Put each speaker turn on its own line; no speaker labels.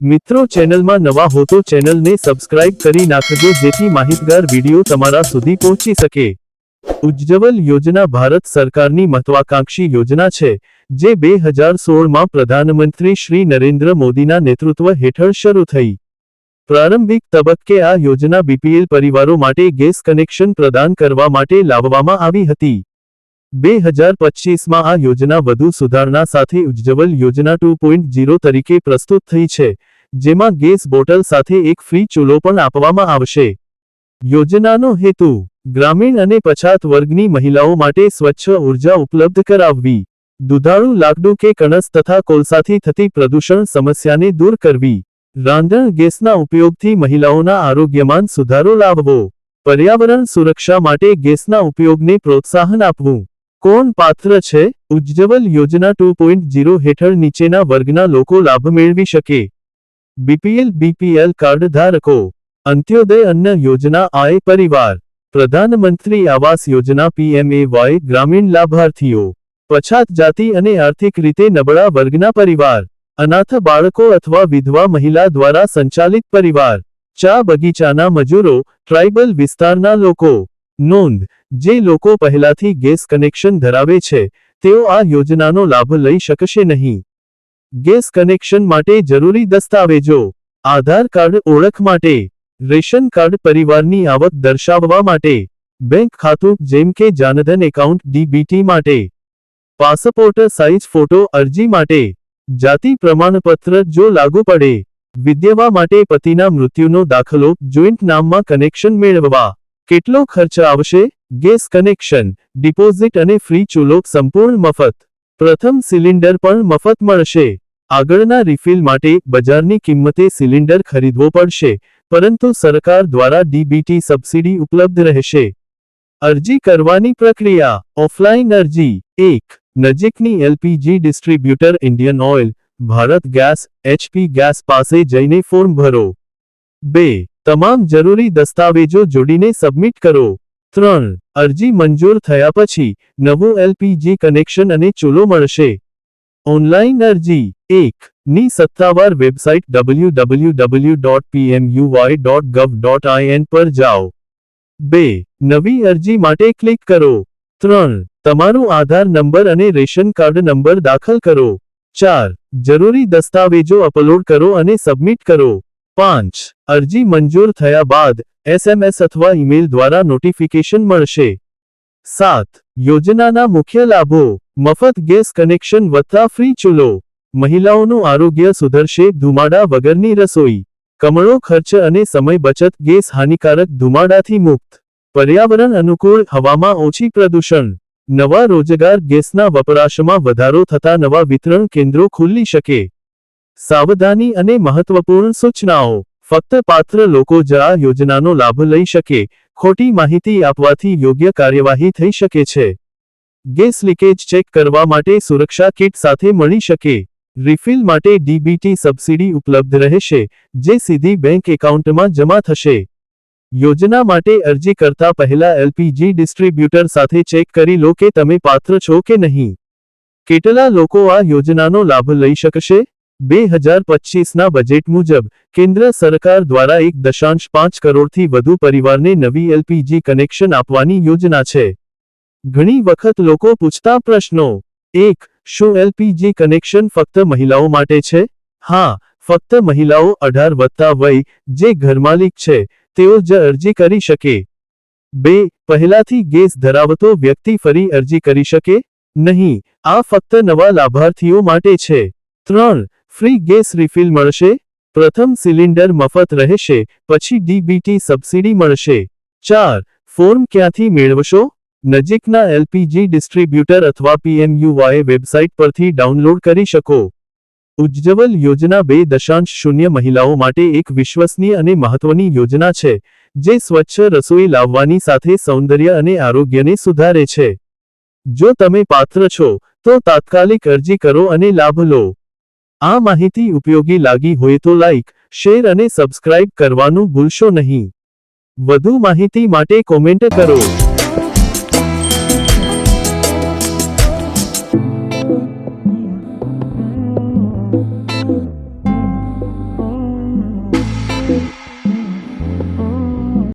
મિત્રો, ચેનલમાં નવા હો તો ચેનલને સબસ્ક્રાઇબ કરી નાખજો, જેથી માહિતગાર વીડિયો તમારા સુધી પહોંચી શકે. ઉજ્જવલ યોજના ભારત સરકારની મહત્વાકાંક્ષી યોજના છે, જે બે હજાર સોળમાં પ્રધાનમંત્રી શ્રી નરેન્દ્ર મોદીના નેતૃત્વ હેઠળ શરૂ થઈ. પ્રારંભિક તબક્કે આ યોજના બીપીએલ પરિવારો માટે ગેસ કનેક્શન પ્રદાન કરવા માટે લાવવામાં આવી હતી. બે હજાર પચીસમાં આ યોજના વધુ સુધારણા સાથે ઉજ્જવલ યોજના ટુ પોઈન્ટ જીરો તરીકે પ્રસ્તુત થઈ છે જેમાં ગેસ બોટલ સાથે એક ફ્રી ચૂલો પણ આપવામાં આવશે. યોજનાનો હેતુ, ગ્રામીણ અને પછાત વર્ગની મહિલાઓ માટે સ્વચ્છ ઊર્જા ઉપલબ્ધ કરાવવી. દુધાળુ લાકડું કે કણસ તથા કોલસાથી થતી પ્રદૂષણ સમસ્યાને દૂર કરવી. રાંધણ ગેસના ઉપયોગથી મહિલાઓના આરોગ્યમાં સુધારો લાવવો. પર્યાવરણ સુરક્ષા માટે ગેસના ઉપયોગને પ્રોત્સાહન આપવું. કોણ પાત્ર છે? ઉજ્જવલ યોજના ટુ હેઠળ નીચેના વર્ગના લોકો લાભ મેળવી શકે. બીપીએલ બીપીએલ કાર્ડ ધારકો, અંત્યોદય અન્ન યોજના આય પરિવાર, પ્રધાનમંત્રી આવાસ યોજના પીએમએવાય ગ્રામીણ લાભાર્થીઓ, પછાત જાતિ અને આર્થિક રીતે નબળા વર્ગના પરિવાર, અનાથ બાળકો અથવા વિધવા મહિલા દ્વારા સંચાલિત પરિવાર, ચા બગીચાના મજૂરો, ટ્રાઇબલ વિસ્તારના લોકો. નોંધ, જે લોકો પહેલાથી ગેસ કનેક્શન ધરાવે છે, તેઓ આ યોજનાનો લાભ લઈ શકશે નહીં. ગેસ કનેક્શન માટે જરૂરી દસ્તાવેજો, આધાર કાર્ડ ઓળખ માટે, રેશન કાર્ડ પરિવારની આવક દર્શાવવા માટે, બેંક ખાતું જેમ કે જાનધન એકાઉન્ટ ડીબીટી માટે, પાસપોર્ટ સાઇઝ ફોટો અરજી માટે, જાતિ પ્રમાણપત્ર જો લાગુ પડે વિદ્યવા માટે પતિના મૃત્યુનો દાખલો, જોઈન્ટ નામમાં કનેક્શન મેળવવા, કેટલો ખર્ચ આવશે, ગેસ કનેક્શન, ડિપોઝિટ અને ફ્રી ચૂલો, સંપૂર્ણ મફત. પ્રથમ સિલિન્ડર પણ મફત મળશે. આગળના રિફિલ માટે બજારની કિંમતે સિલિન્ડર ખરીદવો પડશે, પરંતુ સરકાર દ્વારા ડીબીટી સબસિડી ઉપલબ્ધ રહેશે. અરજી કરવાની પ્રક્રિયા. ઓફલાઈન અરજી. એક, નજીકની LPG distributor Indian oil, Bharat gas HP gas પાસે જઈને ફોર્મ ભરો. બે, તમામ જરૂરી દસ્તાવેજો જોડીને સબમિટ કરો. ત્રણ. અરજી મંજૂર થયા પછી નવું એલપીજી કનેક્શન અને ચૂલો મળશે. ઓનલાઈન અરજી. એક. ની સત્તાવાર વેબસાઇટ www.pmuy.gov.in પર જાઓ. બે. નવી અરજી માટે ક્લિક કરો. ત્રણ. તમારું આધાર નંબર અને રેશન કાર્ડ નંબર દાખલ કરો. ચાર. જરૂરી દસ્તાવેજો અપલોડ કરો અને સબમિટ કરો. પાંચ. અરજી મંજૂર થયા બાદ એસએમએસ અથવા ઈમેલ દ્વારા નોટિફિકેશન મળશે. સાત. યોજનાના મુખ્ય લાભો. મફત ગેસ કનેક્શન વત્તા ફ્રી ચૂલો. મહિલાઓનું આરોગ્ય સુધરશે. ધુમાડા વગરની રસોઈ. કમળો ખર્ચ અને સમય બચત. ગેસ હાનિકારક ધુમાડાથી મુક્ત. પર્યાવરણ અનુકૂળ હવામાં ઓછી પ્રદૂષણ. નવા રોજગાર. ગેસના વપરાશમાં વધારો થતા નવા વિતરણ કેન્દ્રો ખુલ્લી શકે. સાવધાની અને મહત્વપૂર્ણ સૂચનાઓ. ફક્ત પાત્ર લોકો જ આ યોજનાનો લાભ લઈ શકે. ખોટી માહિતી આપવાથી યોગ્ય કાર્યવાહી થઈ શકે છે. ગેસ લીકેજ ચેક કરવા માટે સુરક્ષા કિટ સાથે મળી શકે. રિફિલ માટે ડીબીટી સબસિડી ઉપલબ્ધ રહેશે, જે સીધી બેંક એકાઉન્ટમાં જમા થશે. યોજના માટે અરજી કરતા પહેલા એલપીજી ડિસ્ટ્રીબ્યુટર સાથે ચેક કરી લો કે તમે પાત્ર છો કે નહીં. કેટલા લોકો આ યોજનાનો લાભ લઈ શકશે? બે હજાર પચીસના બજેટ મુજબ, કેન્દ્ર સરકાર દ્વારા એક દશાંશ પાંચ કરોડથી વધુ પરિવારને નવી એલપીજી કનેક્શન આપવાની યોજના છે. ઘણી વખત લોકો પૂછતા પ્રશ્નો, એક, શું એલપીજી કનેક્શન ફક્ત મહિલાઓ માટે છે? હા, ફક્ત મહિલાઓ અઢાર વત્તા વય, જે ઘરમાલિક છે, તેઓ જ અરજી કરી શકે. બે, પહેલાથી ગેસ ધરાવતો વ્યક્તિ ફરી અરજી કરી શકે? નહીં, આ ફક્ત નવા લાભાર્થીઓ માટે છે. ત્રણ ફ્રી ગેસ રિફિલ મળશે, પ્રથમ સિલિન્ડર મફત રહેશે, પછી ડીબીટી સબસિડી મળશે. ચાર, ફોર્મ ક્યાંથી મેળવશો? નજીકના એલપીજી ડિસ્ટ્રીબ્યુટર અથવા પીએમયુવાય વેબસાઇટ પરથી ડાઉનલોડ કરી શકો. ઉજ્જવલ યોજના બે દશાંશ શૂન્ય મહિલાઓ માટે એક વિશ્વસનીય અને મહત્વની યોજના છે, જે સ્વચ્છ રસોઈ લાવવાની સાથે સૌંદર્ય અને આરોગ્યને સુધારે છે. જો તમે પાત્ર છો, તો તાત્કાલિક અરજી કરો અને લાભ લો. આ માહિતી ઉપયોગી લાગી હોય તો લાઇક શેર અને સબસ્ક્રાઇબ કરવાનું ભૂલશો નહીં. વધુ માહિતી માટે કોમેન્ટ કરો.